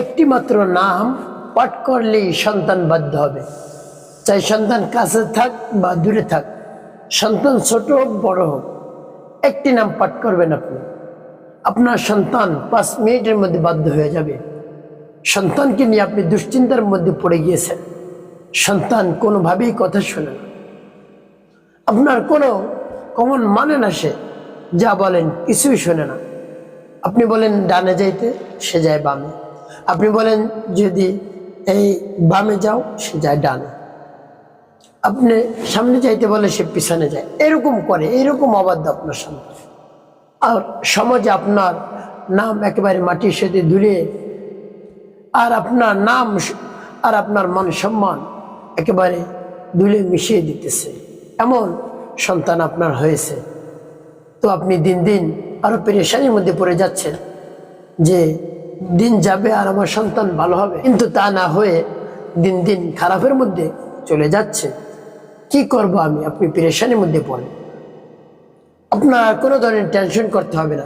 একটি মাত্র নাম পাঠ করলেই সন্তান বাধ্য হবে। চাই সন্তান কাছে থাক বা দূরে থাক, সন্তান ছোট হোক, বড় হোক, একটি নাম পাঠ করবেন আপনি। আপনার সন্তান পাঁচ মিনিটের মধ্যে বাধ্য হয়ে যাবে। সন্তানকে নিয়ে আপনি দুশ্চিন্তার মধ্যে পড়ে গিয়েছেন। সন্তান কোনোভাবেই কথা শোনে না। আপনার কোনো কমন মানে না সে, যা বলেন কিছুই শোনে না। আপনি বলেন, ডানে যাইতে সে যায় বামে। আপনি বলেন, যদি এই বামে যাও, সে যায় ডানে। আপনি সামনে যাইতে বলে সে পিছনে যায়। এরকম করে, এরকম অবাধ্য আপনার সন্তান আর সমাজে আপনার নাম একেবারে মাটির সাথে দূরে আর আপনার নাম আর আপনার মান সম্মান একেবারে দুলে মিশিয়ে দিতেছে। এমন সন্তান আপনার হয়েছে। তো আপনি দিন দিন আরও পেরেশানির মধ্যে পড়ে যাচ্ছেন যে দিন যাবে আর আমার সন্তান ভালো হবে। কিন্তু তা না হয়ে দিন দিন খারাপের মধ্যে চলে যাচ্ছে। কি করব আমি? আপনি পেরেশানির মধ্যে পড়েন। আপনার কোনো ধরনের টেনশন করতে হবে না।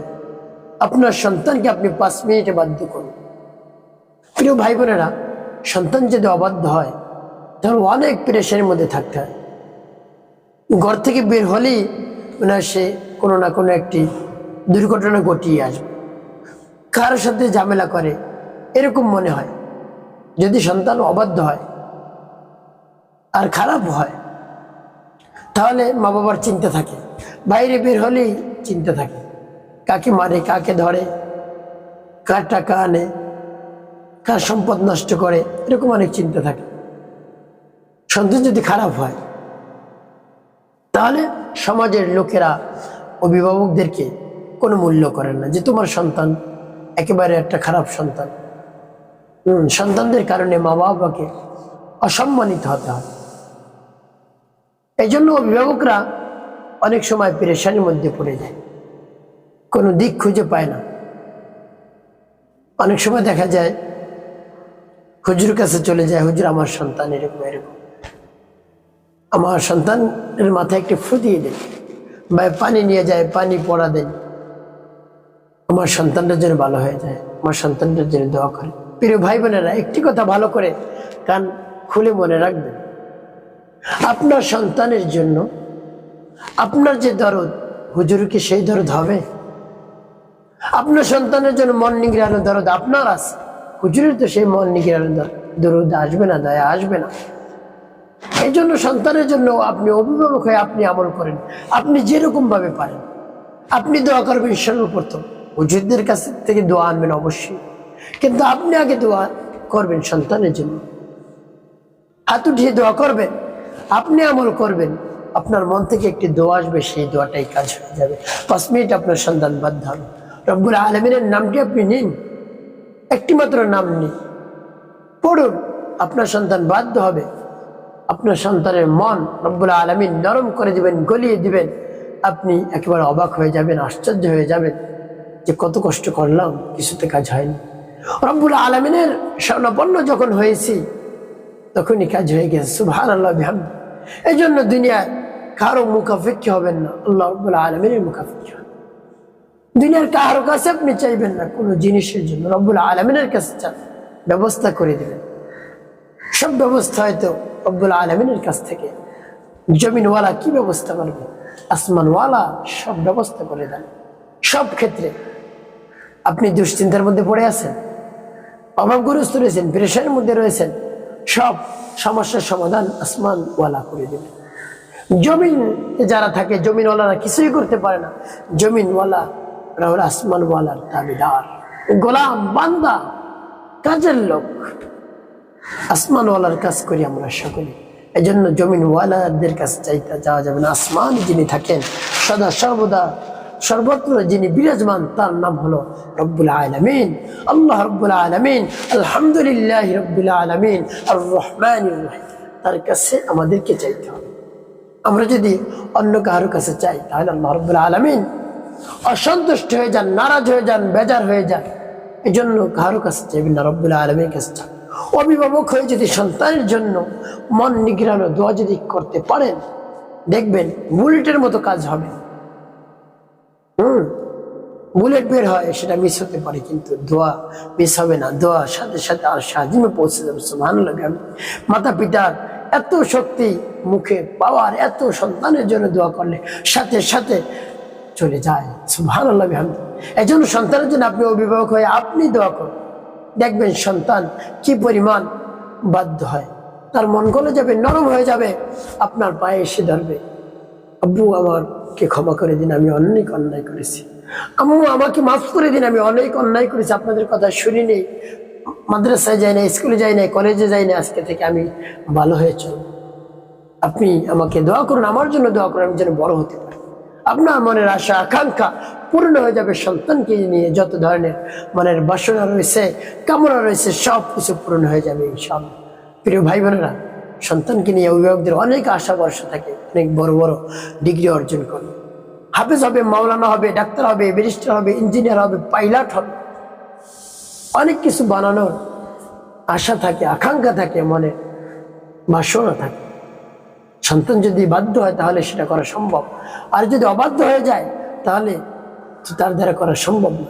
আপনার সন্তানকে আপনি পাঁচ মিনিটে বাধ্য করুন। প্রিয় ভাই বোনেরা সন্তান যদি অবাধ্য হয়, তাহলে অনেক পেরেশানির মধ্যে থাকতে হয়। ঘর থেকে বের হলেই মনে সে কোনো না কোনো একটি দুর্ঘটনা ঘটিয়ে আসবে। কারোর সাথে ঝামেলা করে, এরকম মনে হয়। যদি সন্তান অবাধ্য হয় আর খারাপ হয়, তাহলে মা বাবার চিন্তা থাকে। বাইরে বের হলেই চিন্তা থাকে, কাকে মারে, কাকে ধরে, কার টাকা আনে, কার সম্পদ নষ্ট করে, এরকম অনেক চিন্তা থাকে। সন্তান যদি খারাপ হয়, তাহলে সমাজের লোকেরা, অভিভাবকদেরকে কোনো মূল্য করেন না যে তোমার সন্তান একেবারে একটা খারাপ সন্তান। সন্তানদের কারণে মা বাবাকে অসম্মানিত হতে হয়। এই জন্য অভিভাবকরা অনেক সময় পেরেশানির মধ্যে পড়ে যায়। কোনো দিক খুঁজে পায় না। অনেক সময় দেখা যায় হুজুর কাছে চলে যায়, হুজুর, আমার সন্তান এরকম এরকম। আমার সন্তানের মাথায় একটি ফু দিয়ে। বা পানি নিয়ে যায়, পানি পড়া দেন আমার সন্তানটার জন্য ভালো হয়ে যায়, আমার সন্তানটার জন্য দোয়া করে। প্রিয় ভাই বোনেরা, একটি কথা ভালো করে কান খুলে মনে রাখবেন। আপনার সন্তানের জন্য আপনার যে দরদ হুজুরকে সেই দরদ হবে? আপনার সন্তানের জন্য মন নিগড়ানো দরদ আপনার আছে। হুজুরের তো সেই মন নিগড়ানো দরদ আসবে না, দয়া আসবে না। এই জন্য সন্তানের জন্য আপনি অভিভাবক হয়ে আপনি আমল করেন। আপনি যেরকম ভাবে পারেন। আপনি দোয়া করবেন সর্বপ্রথম। হুজুরদের কাছ থেকে দোয়া আনবেন অবশ্যই। কিন্তু আপনি আগে দোয়া করবেন সন্তানের জন্য। হাত উঠিয়ে দোয়া করবেন, আপনি আমল করবেন, আপনার মন থেকে একটি দোয়া আসবে, সেই দোয়াটাই কাজ হয়ে যাবে। পাঁচ মিনিট আপনার সন্তান বাধ্য হবে রব্বুল আলমিনের নামটি আপনি নিন। একটি মাত্র নাম নিন। পড়ুন, আপনার সন্তান বাধ্য হবে। আপনার সন্তানের মন রব্বুল আলমিন নরম করে দিবেন, গলিয়ে দিবেন। আপনি একেবারে অবাক হয়ে যাবেন, আশ্চর্য হয়ে যাবেন। যে কত কষ্ট করলাম, কিছুতে কাজ হয়নি। রব্বুল আলমিনের স্বর্ণপন্ন যখন হয়েছি, তখনই কাজ হয়ে গেছে সুভান আল্লাহ এই জন্য দুনিয়ায় কারও মুখাফেক্ষি হবেন না, আল্লাহ রব্বুল আলমিনের মুখাফেক্ষি হবেন। দুনিয়ার কারও কাছে আপনি চাইবেন না, কোনো জিনিসের জন্য। রব্বুল আলমিনের কাছে চান, ব্যবস্থা করে দেবেন। সব ব্যবস্থা হয়তো রব্বুল আলমিনের কাছ থেকে। জমিনওয়ালা কি ব্যবস্থা করবে? আসমানওয়ালা সব ব্যবস্থা করে দেন। সব ক্ষেত্রে আপনি দুশ্চিন্তার মধ্যে পড়ে আছেন, অভাবগ্রস্ত রয়েছেন প্রেশারের মধ্যে রয়েছেন, সব সমস্যার সমাধান আসমানওয়ালা করে দেবে। জমিন যারা থাকে, জমিনওয়ালারা কিছুই করতে পারে না। জমিনওয়ালা হল আসমানওয়ালার দাবিদার। গোলাম, বান্দা, কাজের লোক। আসমানওয়ালার কাজ করি আমরা সকলে এই জন্য জমিনওয়ালাদের কাছে চাইতে যাওয়া যাবে না। আসমান যিনি থাকেন, সদা সর্বদা সর্বত্র যিনি বিরাজমান, তার নাম হলো রব্বুল আলমিন। আল্লাহ রব্বুল আলমিন, আলহামদুলিল্লাহ রব্বুল আলমিন আর রহমান তার কাছে আমাদেরকে চাইতে হবে। আমরা যদি অন্য কারোর কাছে চাই, তাহলে আল্লাহ রব্বুল আলমিন অসন্তুষ্ট হয়ে যান, নারাজ হয়ে যান, বেজার হয়ে যান। এই জন্য কারও কাছে চাইবেন না, রব্বুল আলমীর কাছে চান অভিভাবক হয়ে যদি সন্তানের জন্য মন নিগড়ানো দোয়া যদি করতে পারেন, দেখবেন বুলেটের মতো কাজ হবে। হুম, বুলেট বের হয়, সেটা মিস হতে পারে, কিন্তু দোয়া মিস হবে না। দোয়া সাথে সাথে আর সাজিমে পৌঁছে যাবে সুহান মাতা পিতার এত শক্তি, মুখে পাওয়ার, এত সন্তানের জন্য দোয়া করলে সাথে সাথে চলে যায় সুহান আল্লাহ এই জন্য সন্তানের জন্য আপনি অভিভাবক হয়ে আপনি দোয়া করুন। দেখবেন সন্তান কি পরিমাণ বাধ্য হয়। তার মন গলে যাবে, নরম হয়ে যাবে, আপনার পায়ে এসে ধরবে। আব্বু, আমাকে ক্ষমা করে দিন, আমি অনেক অন্যায় করেছি। আম্মু, আমাকে মাফ করে দিন, আমি অনেক অন্যায় করেছি, আপনাদের কথা শুনিনি। মাদ্রাসায় যাই না স্কুলে যাই না কলেজে যাই না আজকে থেকে আমি ভালো হয়ে চল আপনি আমাকে দোয়া করুন, আমার জন্য দোয়া করুন, আমি যেন বড় হতে পারি। আপনার মনের আশা, আকাঙ্ক্ষা পূর্ণ হয়ে যাবে, সন্তানকে নিয়ে যত ধরনের মনের বাসনা রয়েছে, কামনা রয়েছে সব কিছু পূর্ণ হয়ে যাবে সব প্রিয় ভাই বোনেরা সন্তানকে নিয়ে অভিভাবকদের অনেক আশা ভরসা থাকে, অনেক বড় বড় ডিগ্রি অর্জন করে। হাফেজ হবে, মাওলানা হবে, ডাক্তার হবে ব্যারিস্টার হবে ইঞ্জিনিয়ার হবে পাইলট হবে। অনেক কিছু বানানোর আশা থাকে, আকাঙ্ক্ষা থাকে, মনে বাসনা থাকে। সন্তান যদি বাধ্য হয় তাহলে সেটা করা সম্ভব। আর যদি অবাধ্য হয়ে যায় তাহলে তার দ্বারা করা সম্ভব না।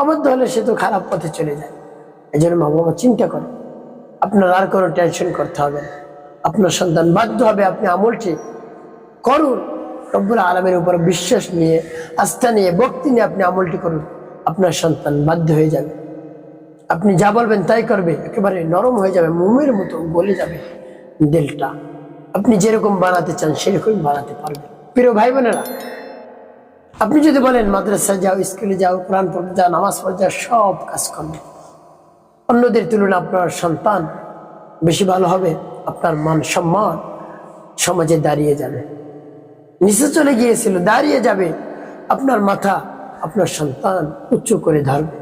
অবাধ্য হলে সে তো খারাপ পথে চলে যায়। এই জন্য মা বাবা চিন্তা করে আপনার আর কোনো টেনশন করতে হবে না। আপনার সন্তান বাধ্য হবে, আপনি আমলটি করুন। রব্বুল আলমের উপর বিশ্বাস নিয়ে, আস্থা নিয়ে, ভক্তি নিয়ে আপনি আমলটি করুন, আপনার সন্তান বাধ্য হয়ে যাবে। আপনি যা বলবেন তাই করবে, একেবারে নরম হয়ে যাবে, মোমের মতো গলে যাবে দিলটা। আপনি যেরকম বানাতে চান, সেরকমই বানাতে পারবেন। প্রিয় ভাই বোনেরা আপনি যদি বলেন, মাদ্রাসায় যাও, স্কুলে যাও, কোরআন পড়তে যাও, নামাজ পড়তে যাও, সব কাজ করবে। অন্যদের তুলনায় আপনার সন্তান বেশি ভালো হবে। আপনার মান সম্মান সমাজে দাঁড়িয়ে যাবে। নিচে চলে গিয়েছিল, দাঁড়িয়ে যাবে। আপনার মাথা আপনার সন্তান উচ্চ করে ধরবে।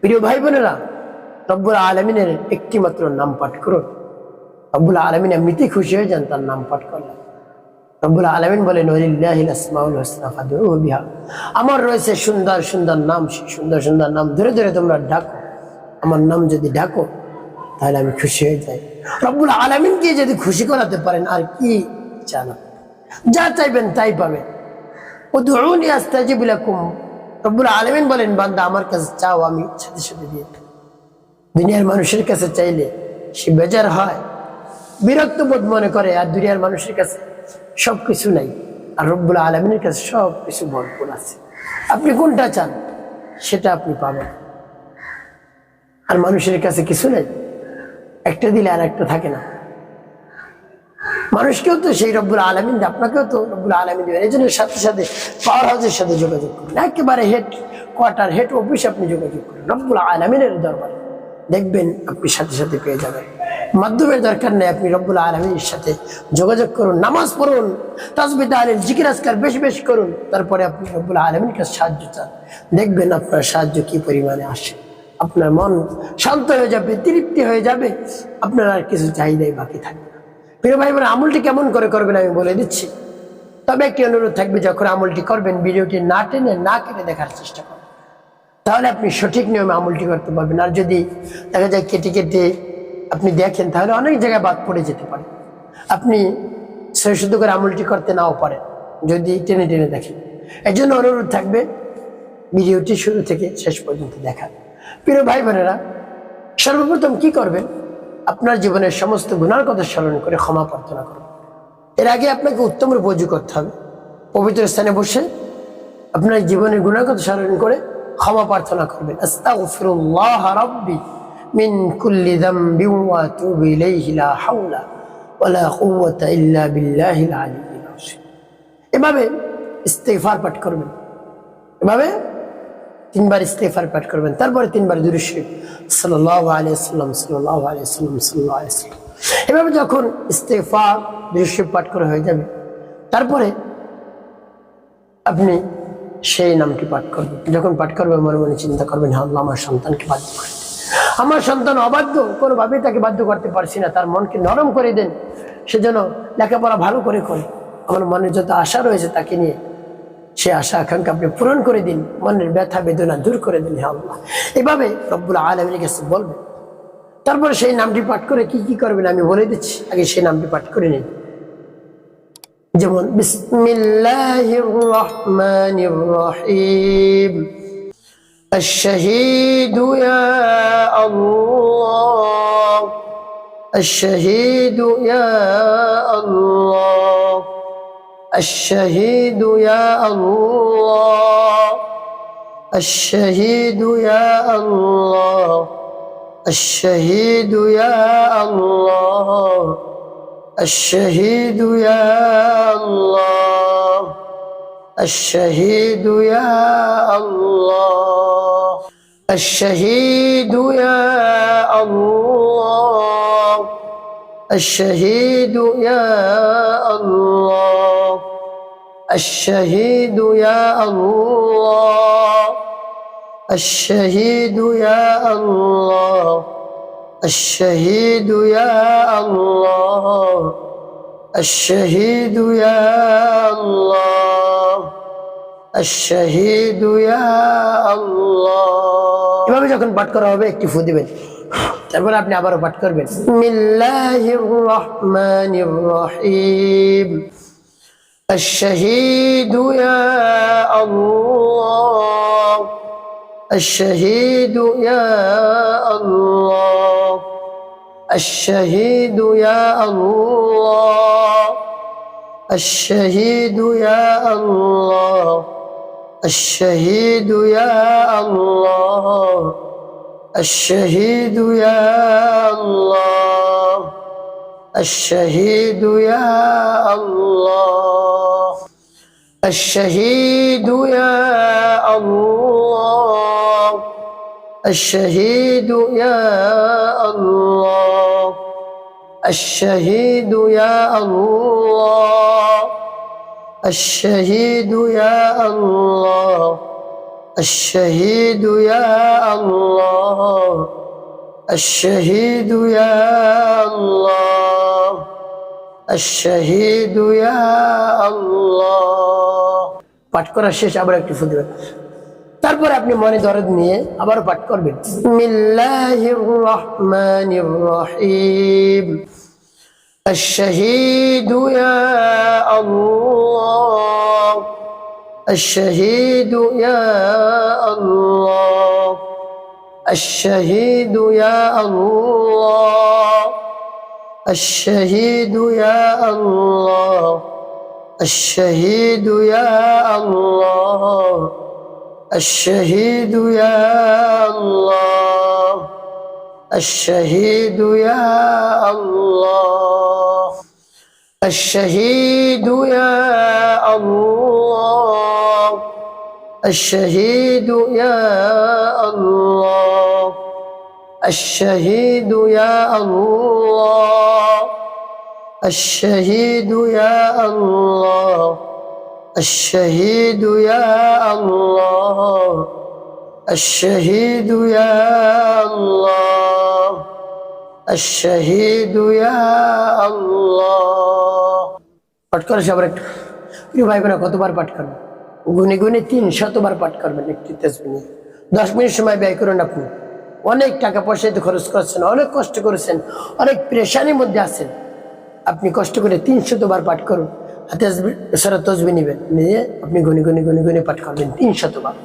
প্রিয় ভাই বোনেরা, রব্বুল আলমিনের একটি মাত্র নাম পাঠ করুন। রব্বুল আলমিন এমনিতেই খুশি হয়ে যান, তার নাম পাঠ করলে রব্বুল আলমিন বলেন আমার রয়েছে সুন্দর সুন্দর নাম, সুন্দর সুন্দর নাম। ধরে ধরে তোমরা ডাকো। আমার নাম যদি ডাকো, তাহলে আমি খুশি হয়ে যাই। রব্বুল আলমিনকে যদি খুশি করাতে পারেন, আর কি চান যা চাইবেন তাই পাবেন। ও ধরুন আস্তাজিবুলাকুম রব্বুল আলমিন বলেন, বান্দা, আমার কাছে চাও, আমি সাথে সাথে দিয়ে দুনিয়ার মানুষের কাছে চাইলে সে বেজার হয়, বিরক্ত বোধ মনে করে, আর দুনিয়ার মানুষের কাছে সব কিছু নাই। আর রব্বুল আলমিনের কাছে সব কিছু ভরপুর আছে। আপনি কোনটা চান, সেটা আপনি পাবেন। আর মানুষের কাছে কিছু নেই। একটা দিলে আর একটা থাকে না। মানুষকেও তো সেই রব্বুল আলমিন আপনাকেও তো রব্বুল আলমিন দেবেন এই জন্য সাথে সাথে পাওয়ার হাউসের সাথে যোগাযোগ করুন। একেবারে হেড কোয়ার্টার, হেড অফিসে আপনি যোগাযোগ করুন। রব্বুল আলমিনের দরবারে দেখবেন আপনি সাথে সাথে পেয়ে যাবেন। মাধ্যমের দরকার নেই আপনি রব্বুল আলমীর সাথে যোগাযোগ করুন, নামাজ পড়ুন তাজবিদ আলীর জিকির, আজকার বেশি বেশি করুন। তারপরে আপনি রব্বুল আলমীর কাছে সাহায্য চান। দেখবেন আপনার সাহায্য কি পরিমাণে আসে। আপনার মন শান্ত হয়ে যাবে, তৃপ্তি হয়ে যাবে, আপনার আর কিছু চাহিদাই বাকি থাকবে প্রিয় ভাই বোন আমলটি কেমন করে করবেন আমি বলে দিচ্ছি। তবে একটি অনুরোধ থাকবে, যখন আমলটি করবেন, ভিডিওটি না টেনে, না কেটে দেখার চেষ্টা করবেন। তাহলে আপনি সঠিক নিয়মে আমলটি করতে পারবেন। আর যদি দেখা যায় কেটে কেটে আপনি দেখেন, তাহলে অনেক জায়গায় বাদ পড়ে যেতে পারে। আপনি সে শুধু করে আমলটি করতে নাও পারেন, যদি টেনে টেনে দেখেন। এই জন্য অনুরোধ থাকবে, ভিডিওটি শুরু থেকে শেষ পর্যন্ত দেখা প্রিয় ভাই বোনেরা, সর্বপ্রথম কি করবেন? আপনার জীবনের সমস্ত গুণার কথা স্মরণ করে ক্ষমা প্রার্থনা করবেন এর আগে আপনাকে উত্তম অজু করতে হবে। পবিত্র স্থানে বসে আপনার জীবনের গুণার কথা স্মরণ করে ক্ষমা প্রার্থনা করবেন। আস্তাগফিরুল্লাহ রাব্বি মিন কুল্লি যামবি ওয়া আতুবু ইলাইহি লা হাওলা ওয়ালা কুওয়াতা ইল্লা বিল্লাহিল এভাবে ইস্তেগফার পাঠ করবেন। এভাবে তিনবার ইস্তেফার পাঠ করবেন, তারপরে তিনবার দুরূদ শরীফ। সাল্লাল্লাহু আলাইহি সাল্লাম সাল্লাল্লাহু আলাইহি সাল্লাম সাল্লাল্লাহু আলাইহি সাল্লাম এভাবে যখন ইস্তেফা দুরূদ পাঠ করা হয়ে যাবে, তারপরে আপনি সেই নামটি পাঠ করবেন। যখন পাঠ করবেন, মনে মনে চিন্তা করবেন হ্যাঁ আল্লাহ আমার সন্তানকে বাধ্য করে আমার সন্তান অবাধ্য, কোনোভাবেই তাকে বাধ্য করতে পারছি না, তার মনকে নরম করে দেন সেজন্য লেখাপড়া ভালো করে করে। আমার মনে যত আশা রয়েছে তাকে নিয়ে সে আশা আকাঙ্ক্ষা আপনি পূরণ করে দিন মনের ব্যথা বেদনা দূর করে দিন হ্যাঁ আল্লাহ এভাবে রব্বুল আলমীর কাছে বলবেন তারপরে সেই নামটি পাঠ করে কি কি করবেন আমি বলে দিচ্ছি আগে সেই নামটি পাঠ করে নিন যেমন বিসমিল্লাহির রহমানির রহিম الشهيد يا الله الشهيد يا الله الشهيد يا الله. الشهيد يا الله. الشهيد يا الله. الشهيد يا الله. الشهيد يا الله. الشهيد يا الله. الشهيد يا الله. الشهيد يا الله الشهيد يا الله الشهيد يا الله الشهيد يا الله الشهيد يا الله এভাবে যখন পাঠ করা হবে একটি ফু দিবেন তারপরে আপনি আবারও পাঠ করবেন বিসমিল্লাহির রহমানির রহিম الشهيد يا الله. الشهيد يا الله. الشهيد يا الله. الشهيد يا الله. الشهيد يا الله. الشهيد يا الله. الشهيد يا الله. الشهيد يا الله. الشهيد يا الله. الشهيد يا الله. الشهيد يا الله. الشهيد يا الله. الشهيد يا الشهيد يا الله পাঠ করা শেষ আবার একটু ফুটবে তারপর আপনি মনে দরদ নিয়ে আবার পাঠ করবেন বিসমিল্লাহির রহমানির রহিম الشهيد يا الله الشهيد يا الله الشهيد يا الله الشهيد يا الله الشهيد يا الله الشهيد يا الله الشهيد يا الله الشهيد يا الله الشهيد يا الله. الشهيد يا الله الشهيد يا الله الشهيد يا الله الشهيد يا الله الشهيد يا الله পাঠ করে সবার একটু প্রিয় ভাই বোনা কতবার পাঠ করবেন গুনে গুনে তিন শতবার পাঠ করবেন একটি তেজবি নিয়ে দশ মিনিট সময় ব্যয় করুন আপনি অনেক টাকা পয়সা তো খরচ করছেন অনেক কষ্ট করেছেন অনেক প্রেশানির মধ্যে আছেন আপনি কষ্ট করে তিন শতবার পাঠ করুন হাতে সারা তসবি নেবেন নিয়ে আপনি গুনে গুনে গুনে গুনে পাঠ করবেন তিন শতবার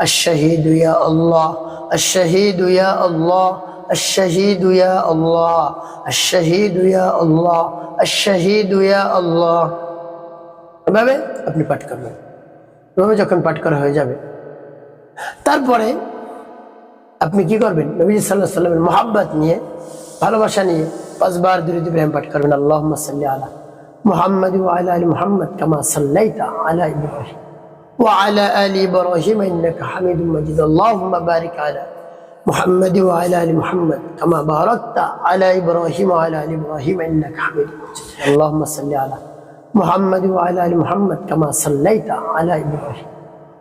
الشهيد يا الله الشهيد يا الله الشهيد يا الله الشهيد يا الله الشهيد يا الله এভাবে আপনি পাঠ করবেন এভাবে যখন পাঠ করা হয়ে যাবে তারপরে আপনি কি করবেন নবীজ সাল্লাহ সাল্লামের মোহাব্বত নিয়ে ভালোবাসা নিয়ে পাঁচবার দুরুদ ইব্রাহিম পাঠ করবেন আল্লাহ সাল্লি আলা মুহাম্মদ ওয়ালা আলী মুহাম্মদ কামা সাল্লাইতা আলা ইব্রাহিম وعلى آل إبراهيم إنك حميد مجيد اللهم بارك على محمد وعلى آل محمد كما باركت على إبراهيم وعلى آل إبراهيم إنك حميد مجيد اللهم صل على محمد وعلى آل محمد كما صليت على إبراهيم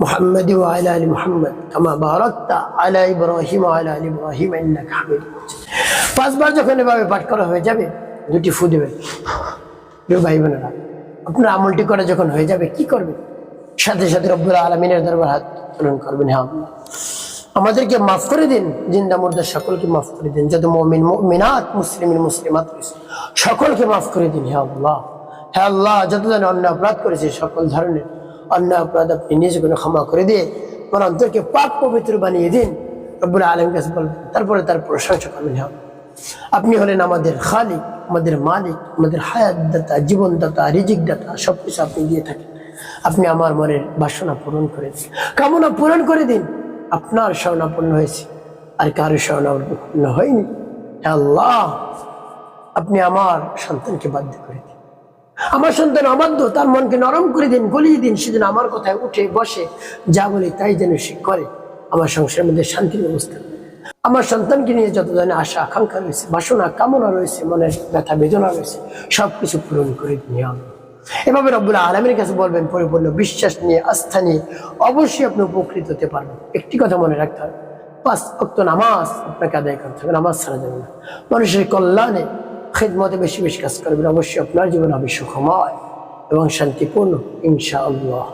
محمد وعلى ال محمد كما باركت على ابراهيم وعلى ال ابراهيم انك حميد مجيد পাঁচবার যখন এভাবে পাঠ করা হয়ে যাবে দুটি ফু দেবেন প্রিয় ভাই বোনেরা আপনার আমলটি করা যখন হয়ে যাবে কি করবেন সাথে সাথে রব্বুল আলমিনের দরবার হাত উত্তোলন করবেন হ্যাঁ আল্লাহ আমাদেরকে মাফ করে দিন জিন্দা মুর্দা সকলকে মাফ করে দিন যত মমিন মিনাত মুসলিমিন মুসলিমাত রয়েছে, সকলকে মাফ করে দিন হে আল্লাহ হে আল্লাহ যত জন অন্য অপরাধ করেছে সকল ধরনের অন্য অপরাধ আপনি নিজে কোনো ক্ষমা করে দিয়ে আমার অন্তরকে পাক পবিত্র বানিয়ে দিন। রব্বুল আলম কাছে বলবেন তারপরে তার প্রশংসা করবেন হে আল্লাহ। আপনি হলেন আমাদের খালিক, আমাদের মালিক, আমাদের হায়াত দাতা জীবন দাতা রিজিক দাতা সব কিছু আপনি দিয়ে থাকেন। আপনি আমার মনের বাসনা পূরণ করে দিন। কামনা পূরণ করে দিন। আপনার স্বর্ণাপন্ন হয়েছে, আর কারও স্বর্ণাপন্ন হয়নি। আল্লাহ, আপনি আমার সন্তানকে বাধ্য করে আমার সন্তান অবাধ্য, তার মনকে নরম করে দিন, গলিয়ে দিন, সেদিন আমার কথায় উঠে বসে, যা বলি তাই যেন সে করে। আমার সংসারের মধ্যে শান্তির ব্যবস্থা। আমার সন্তানকে নিয়ে যত ধরনের আশা, আকাঙ্ক্ষা রয়েছে, বাসনা, কামনা রয়েছে, মনের ব্যথা, বেদনা রয়েছে সব কিছু পূরণ করে হে এভাবে রব্বুল আলমের কাছে বলবেন, পরিপূর্ণ বিশ্বাস নিয়ে, আস্থা নিয়ে, অবশ্যই আপনি উপকৃত হতে পারবেন। একটি কথা মনে রাখতে হবে পাঁচ অক্ত নামাজ আপনাকে আদায় করতে হবে, নামাজ ছাড়া যাবে না। মানুষের কল্যাণে খেদমতে বেশি বেশি কাজ করবেন। অবশ্যই আপনার জীবন হবে সুখময় এবং শান্তিপূর্ণ ইনশাআল্লাহ।